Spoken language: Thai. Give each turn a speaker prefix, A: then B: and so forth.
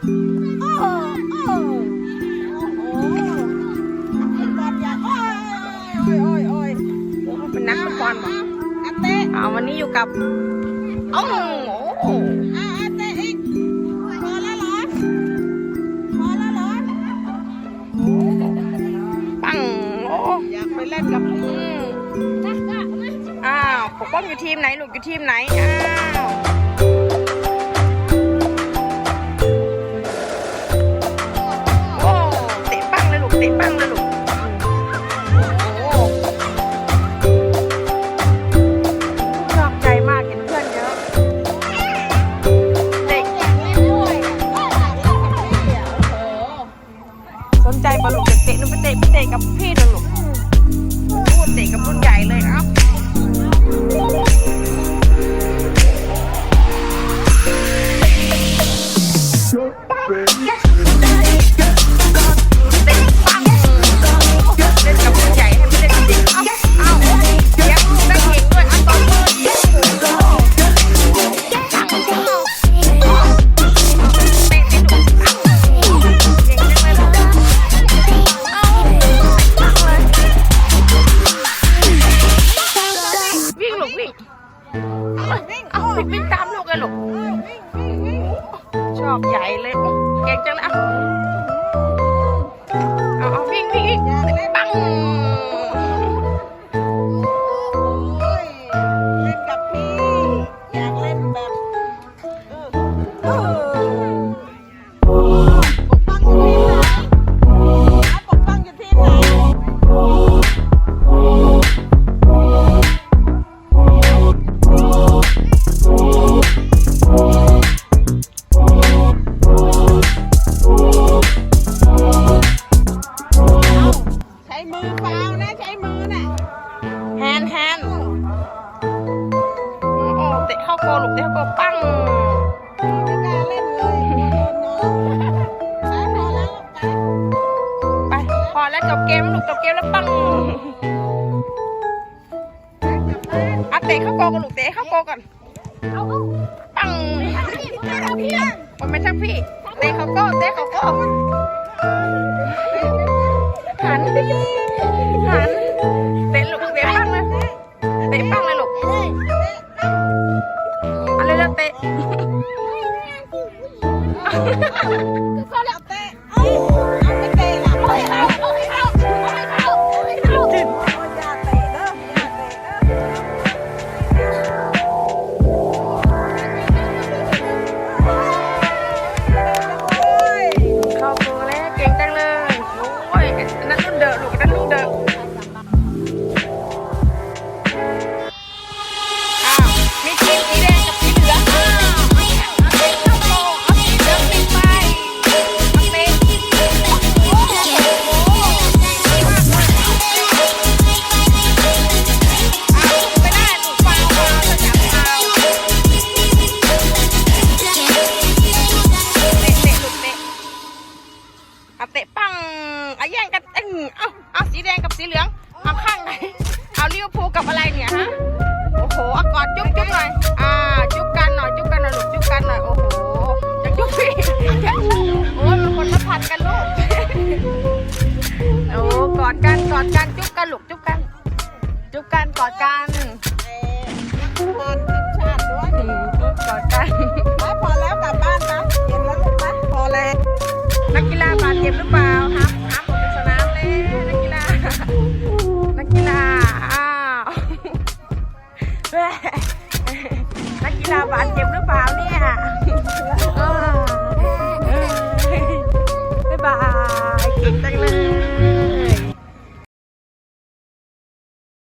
A: เป็นนักฟุตบอล
B: อาเตะ
A: อ่าวันนี้อยู่กับโอ้โห
B: อาอาเตะอีกพอแล้วเหรอพอแล้วเหรอ
A: ปังโอ้
B: อยากไปเล่นกับ
A: อืมอ้าวปกป้องอยู่ทีมไหนลูกอยู่ทีมไหนอ้าว กับพี่ เล ลูกเตะเข้าโกปัง
B: ไม่กล้าเล่นเลยไป
A: พอแล้วจบเกมลูกจบเกมแล้วปังอะเตะเข้าโกกันลูกเตะเข้าโกก่อนปังมันไม่ช่างพี่เตะเข้าโกเตะเข้าโกหันหัน ก็แแย่งกันเอ้ยเอาเอาสีแดงกับสีเหลืองเอาข้างไหนเอาลิเวอร์พูลกับอะไรเนี่ยฮะโอ้โหเอากอดจุ๊บจุ๊บหน่อยอ่าจุ๊บกันหน่อยจุ๊บกันหน่อยลูกจุ๊บกันหน่อยโอ้โหจะจุ๊บพี่โอ้ยมันคนละพันกันลูกโอ้กอดกันกอดกันจุ๊บกันลูกจุ๊บกัน จุ๊บกันกอดกัน
B: เอ่อนักฟุตบอลทีมชาติด้วย
A: อืมจุ๊บกอดกัน
B: ไปพอแล้วกลับบ้านนะเย็นแล้วลูกนะพอแล้ว
A: นักกีฬาบาดเจ็บหรือเปล่าครั